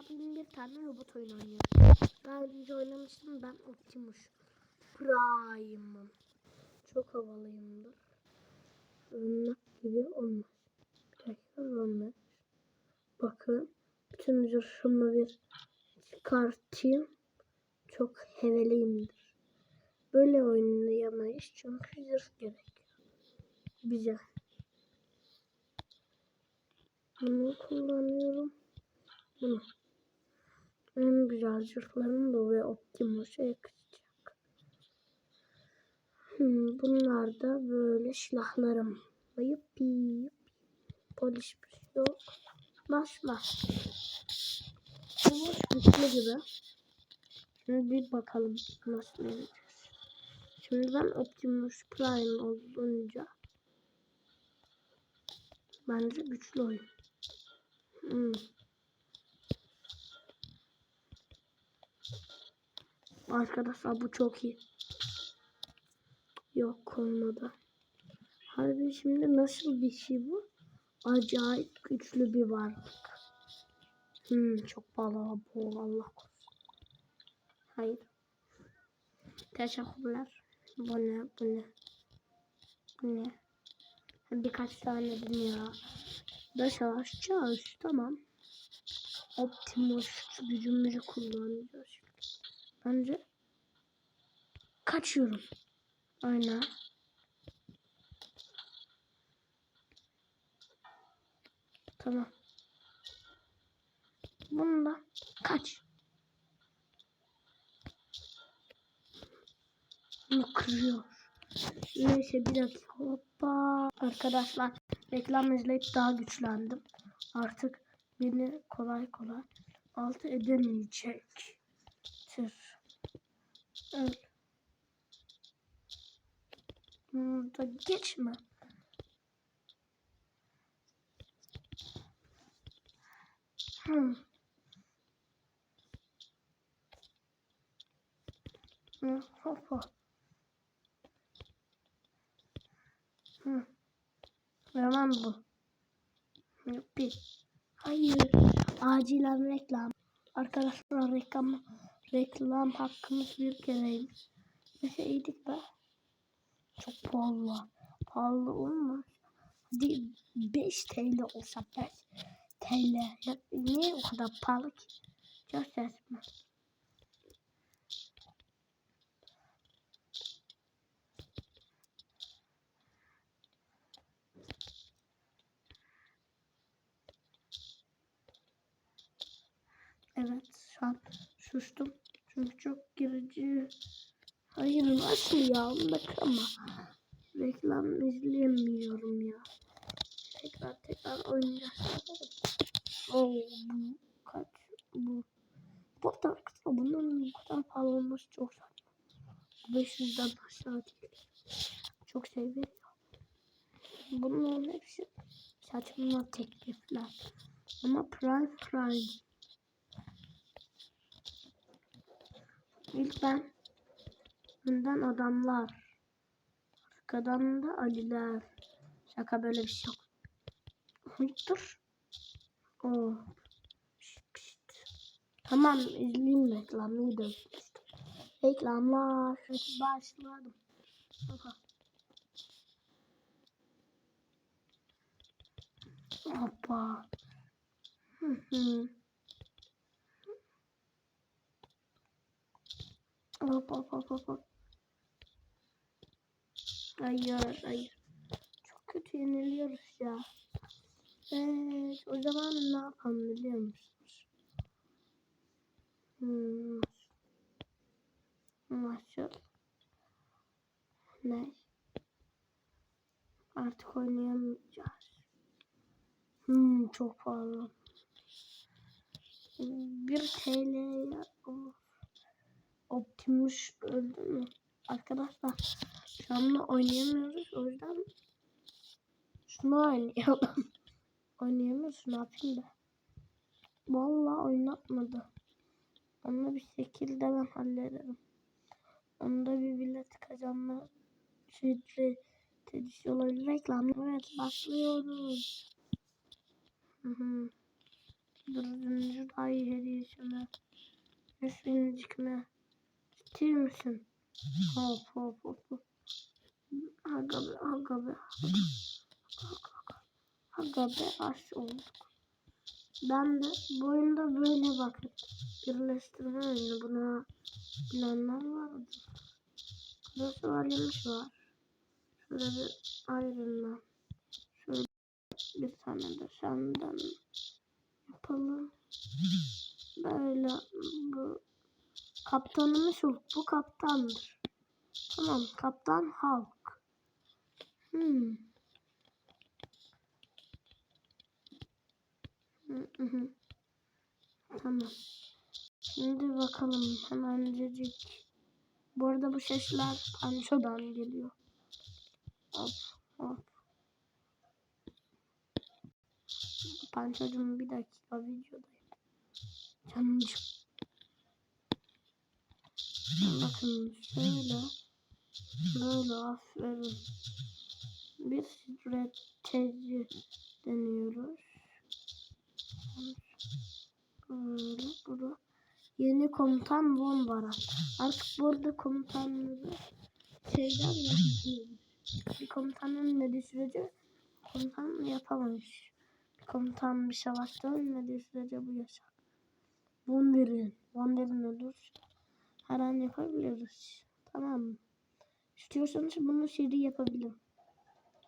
abim bir tane robot oyunu oynuyor. Daha önce oynamıştım ben Optimus Prime'ım. Çok havalıyımdır. Ölmek gibi olmaz. Dakika ölmek. Bakın. Bütün zırhımı bir çıkartayım. Çok heveliyimdir. Böyle oynayamayız çünkü zırh gerekiyor. Bize. Bunu kullanıyorum. Bunu. En güzel zırhlarım da ve Optimus'a yakışacak. Hmm, bunlar da böyle silahlarım. Yuppi yuppi. Polis bir şey yok. Başla. Bu güçlü gibi. Şimdi bir bakalım nasıl olacağız. Şimdi ben Optimus Prime olunca bence güçlü oyun. Hmm. Arkadaşlar bu çok iyi. Yok olmadı. Harbi şimdi nasıl bir şey bu? Acayip güçlü bir varlık. Hmm, çok pahalı bu Allah korusun. Hayır. Teşekkürler. Bu ne? Bu ne? Bu ne? Birkaç tane dünya. Da savaşacağız. Tamam. Optimus gücümüzü kullanacağız. Bence kaçıyorum. Aynen. Tamam. Bunda kaç. Bunu kırıyor. Neyse bir dakika. Hoppa. Arkadaşlar reklam izleyip daha güçlendim. Artık beni kolay kolay alt edemeyecektir. Öl. Burada geçme. Hmm. Hı, hoppa. Hı. Hemen bu. Yuppi. Hayır. Acilen reklam. Arkadaşlar reklam reklam hakkımız bir kereymiş. Neyse iyiydik be. Çok pahalı. Pahalı olmaz. Hadi 5 TL olsa 5 TL. Ya niye o kadar pahalı ki? Çok saçma. Evet şu an sustum. Çünkü çok girici. Hayır nasıl ya? Bak ama. Reklam izleyemiyorum ya. Tekrar tekrar oynayacağız. Oo, bu kaç bu. Bu da kısa bunun bu kadar pahalı olması çok saçma. 500'den aşağı değil. Çok şey veriyor. Bunların hepsi saçma teklifler. Ama Prime Prime. İlk ben önden adamlar. Arkadan da Aliler. Şaka böyle bir şey yok. Hayır. Oo. Pişt, pişt. Tamam izleyeyim reklamı da. Reklamlar. Başladım. Aha. Hoppa. Hı hı. Hop hop hop hop. Hayır hayır. Çok kötü yeniliyoruz ya. Evet o zaman ne yapalım biliyor musunuz? Hmm. Nasıl? Ne? Artık oynayamayacağız. Hmm, çok pahalı. Bir TL'ye olur. Optimus öldü mü? Arkadaşlar şu anda oynayamıyoruz. O yüzden şunu oynayalım. Oynayamıyoruz. Ne yapayım da? Vallahi oynatmadı. Onu bir şekilde ben hallederim. Onda bir bilet kazanma tedbisi olabilir. Reklam. Evet başlıyoruz. Hı hı. Dördüncü dayı hediyesi mi? Binicik mi? Ciddi misin? Hop hop hop. hop. Aga be aga be. Aga be aş olduk. Ben de bu oyunda böyle bakın. Birleştirme oyunu buna bilenler vardı. Burada söyleymiş var. Şöyle bir ayrılma. Şöyle bir tane de senden yapalım. Böyle bu kaptanımız Hulk. Bu kaptandır. Tamam kaptan Hulk. Hmm. Tamam. Şimdi bakalım hemencecik. Bu arada bu sesler Pancho'dan geliyor. Hop hop. Pancho'cum bir dakika videodayım. Canımcım. Bakın şöyle. Böyle aferin. Bir strateji deniyoruz. Böyle burada. Yeni komutan Von Baran. Artık burada komutanları şeyden yapıyoruz. Bir komutan ölmediği sürece komutan yapamayız. Bir komutan bir savaşta ölmediği sürece bu yaşar. Wonder'in. Wonder'in ölür. Her an yapabiliriz. Tamam? İstiyorsanız bunu seri yapabilirim.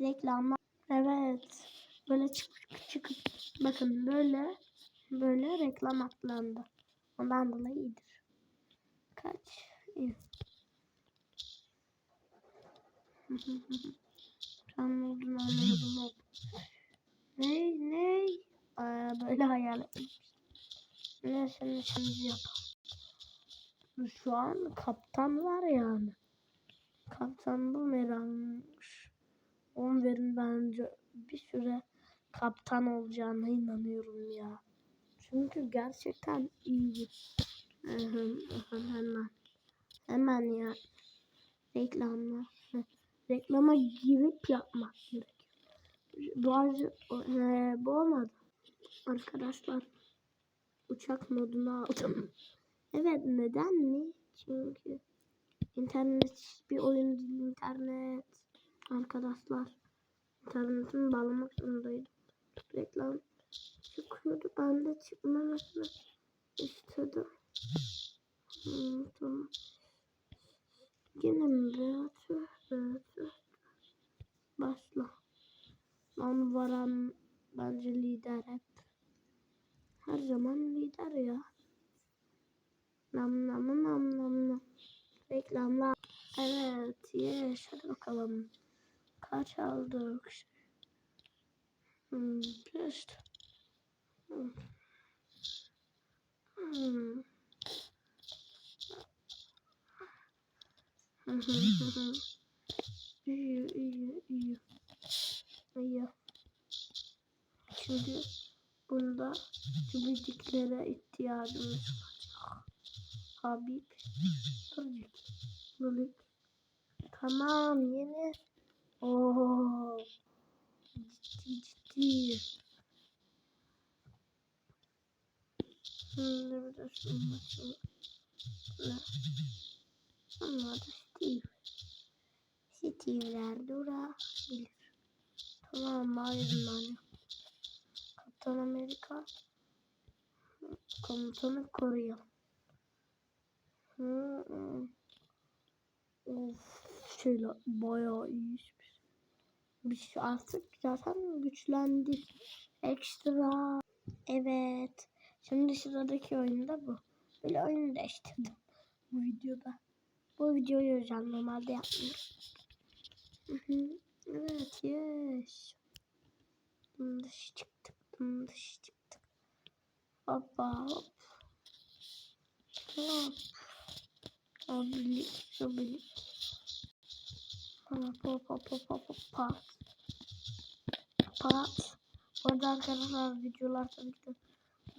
Reklamlar. Evet. Böyle çıkıp çıkıp bakın böyle böyle reklam atlandı. Ondan dolayı iyidir. Kaç? İyi. Oldun anladım. Ne ne? Aa, böyle hayal etmiş. Neyse şimdi yapalım. Şu an kaptan var yani. Kaptan bu merakmış. On verin bence bir süre kaptan olacağına inanıyorum ya. Çünkü gerçekten iyi. Hemen. Hemen ya. Reklamlar. Hı, Reklama girip yapmak gerekiyor. Bazı e, bu olmadı. Arkadaşlar uçak moduna aldım. Evet neden mi? Çünkü internet bir oyun değil internet. Arkadaşlar internetimi bağlamak zorundaydım. Reklam çıkıyordu. Ben de çıkmamasını istedim. Hmm, tamam. Yine mi be? Başla. Lan varan bence lider hep. Her zaman lider ya. Nam nam nam nam nam. Reklamlar. Evet. Yes. Hadi bakalım. Kaç aldık? Hmm, just. Hmm. Hmm. İyi, iyi, iyi. İyi. Şimdi bunda cübücüklere ihtiyacımız var. Habib. Çocuk. Lulik. Tamam yeni. Oo. Ciddi ciddi. Şimdi şunu. Ne? Ama da Steve. Steve'ler durabilir. Tamam Iron Man. Kaptan Amerika. Komutanı koruyalım. Hı hı. Of şeyler bayağı iyi. Biz artık zaten güçlendik. Ekstra. Evet. Şimdi sıradaki oyunda bu. Böyle oyunu değiştirdim. Bu videoda. Bu videoyu özel normalde yapmıyorum. Evet yes. Dış çıktık. Dış çıktık. Hoppa hop. Hop. Abilik. Abilik. Hop hop hop hop hop hop. Pat. Orada arkadaşlar videolar tabii ki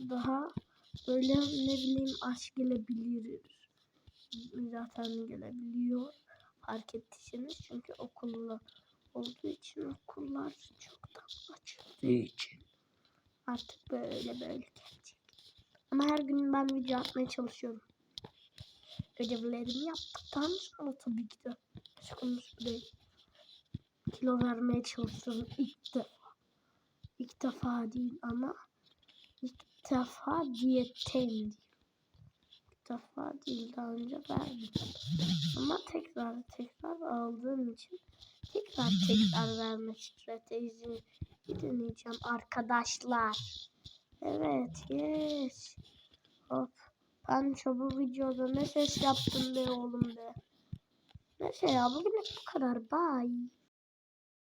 daha böyle ne bileyim aşk gelebilir. Zaten gelebiliyor. Fark ettiyseniz çünkü okullu olduğu için okullar çoktan açıldığı için Artık böyle böyle gelecek. Ama her gün ben video atmaya çalışıyorum. Ödevlerimi yaptıktan sonra tabii ki de. Konumuz bu değil. Kilo vermeye çalışıyorum ilk defa. İlk defa değil ama ilk defa diyetteyim diyeyim. İlk defa değil daha önce verdim. Ama tekrar tekrar aldığım için tekrar tekrar verme stratejisini deneyeceğim arkadaşlar. Evet yes. Hop. Panço bu videoda ne ses yaptın be oğlum be. Neyse ya bugün bu kadar. Bye.